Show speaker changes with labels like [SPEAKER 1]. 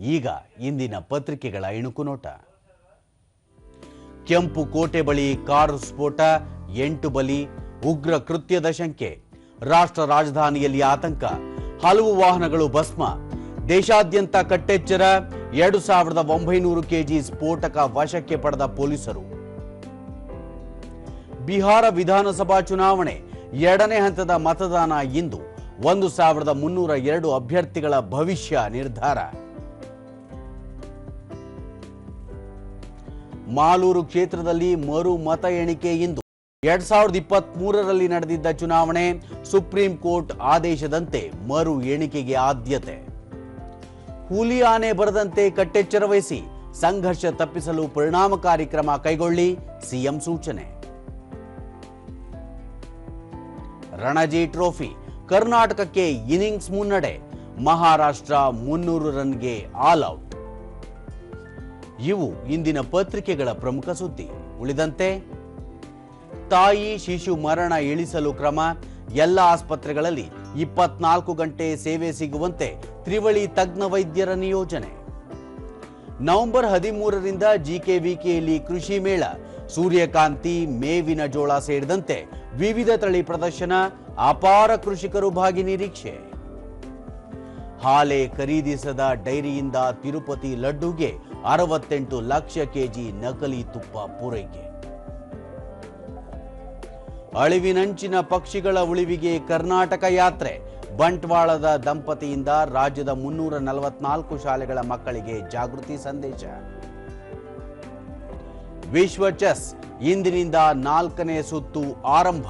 [SPEAKER 1] ಈಗ ಇಂದಿನ ಪತ್ರಿಕೆಗಳ ಇಣುಕು ನೋಟ. ಕೆಂಪು ಕೋಟೆ ಬಳಿ ಕಾರು ಸ್ಫೋಟ, ಎಂಟು ಬಲಿ, ಉಗ್ರ ಕೃತ್ಯದ ಶಂಕೆ, ರಾಷ್ಟ್ರ ರಾಜಧಾನಿಯಲ್ಲಿ ಆತಂಕ, ಹಲವು ವಾಹನಗಳು ಭಸ್ಮ, ದೇಶಾದ್ಯಂತ ಕಟ್ಟೆಚ್ಚರ, ಎರಡು ಸಾವಿರದ ಒಂಬೈನೂರು ಕೆಜಿ ಸ್ಫೋಟಕ ವಶಕ್ಕೆ ಪಡೆದ ಪೊಲೀಸರು. ಬಿಹಾರ ವಿಧಾನಸಭಾ ಚುನಾವಣೆ ಎರಡನೇ ಹಂತದ ಮತದಾನ ಇಂದು, ಒಂದು ಸಾವಿರದ ಮುನ್ನೂರ ಎರಡು ಅಭ್ಯರ್ಥಿಗಳ ಭವಿಷ್ಯ ನಿರ್ಧಾರ. ಮಾಲೂರು ಕ್ಷೇತ್ರದಲ್ಲಿ ಮರು ಮತ ಎಣಿಕೆ ಇಂದು. ಎರಡ್ ಸಾವಿರದ ಇಪ್ಪತ್ತ್ ಮೂರರಲ್ಲಿ ನಡೆದಿದ್ದ ಚುನಾವಣೆ ಸುಪ್ರೀಂ ಕೋರ್ಟ್ ಆದೇಶದಂತೆ ಮರು ಎಣಿಕೆಗೆ ಆದ್ಯತೆ. ಹುಲಿ ಆನೆ ಬರದಂತೆ ಕಟ್ಟೆಚ್ಚರ ವಹಿಸಿ ಸಂಘರ್ಷ ತಪ್ಪಿಸಲು ಪರಿಣಾಮಕಾರಿ ಕ್ರಮ ಕೈಗೊಳ್ಳಿ ಸಿಎಂ ಸೂಚನೆ. ರಣಜಿ ಟ್ರೋಫಿ, ಕರ್ನಾಟಕಕ್ಕೆ ಇನ್ನಿಂಗ್ಸ್ ಮುನ್ನಡೆ, ಮಹಾರಾಷ್ಟ್ರ ಮುನ್ನೂರು ರನ್ಗೆ ಆಲ್ ಔಟ್. ಇವು ಇಂದಿನ ಪತ್ರಿಕೆಗಳ ಪ್ರಮುಖ ಸುದ್ದಿ. ಉಳಿದಂತೆ, ತಾಯಿ ಶಿಶು ಮರಣ ಇಳಿಸಲು ಕ್ರಮ, ಎಲ್ಲ ಆಸ್ಪತ್ರೆಗಳಲ್ಲಿ ಇಪ್ಪತ್ನಾಲ್ಕು ಗಂಟೆ ಸೇವೆ ಸಿಗುವಂತೆ ತ್ರಿವಳಿ ತಜ್ಞ ವೈದ್ಯರ ನಿಯೋಜನೆ. ನವೆಂಬರ್ ಹದಿಮೂರರಿಂದ ಜಿಕೆವಿಕೆಯಲ್ಲಿ ಕೃಷಿ ಮೇಳ, ಸೂರ್ಯಕಾಂತಿ, ಮೇವಿನ ಜೋಳ ಸೇರಿದಂತೆ ವಿವಿಧ ತಳಿ ಪ್ರದರ್ಶನ, ಅಪಾರ ಕೃಷಿಕರು ಭಾಗಿ ನಿರೀಕ್ಷೆ. ಹಾಲೆ ಖರೀದಿಸದ ಡೈರಿಯಿಂದ ತಿರುಪತಿ ಲಡ್ಡುಗೆ ಅರವತ್ತೆಂಟು ಲಕ್ಷ ಕೆಜಿ ನಕಲಿ ತುಪ್ಪ ಪೂರೈಕೆ. ಅಳಿವಿನಂಚಿನ ಪಕ್ಷಿಗಳ ಉಳಿವಿಗೆ ಕರ್ನಾಟಕ ಯಾತ್ರೆ. ಬಂಟ್ವಾಳದ ದಂಪತಿಯಿಂದ ರಾಜ್ಯದ ಮುನ್ನೂರ ನಲವತ್ನಾಲ್ಕು ಶಾಲೆಗಳ ಮಕ್ಕಳಿಗೆ ಜಾಗೃತಿ ಸಂದೇಶ. ವಿಶ್ವ ಚೆಸ್ ಇಂದಿನಿಂದ ನಾಲ್ಕನೇ ಸುತ್ತು ಆರಂಭ.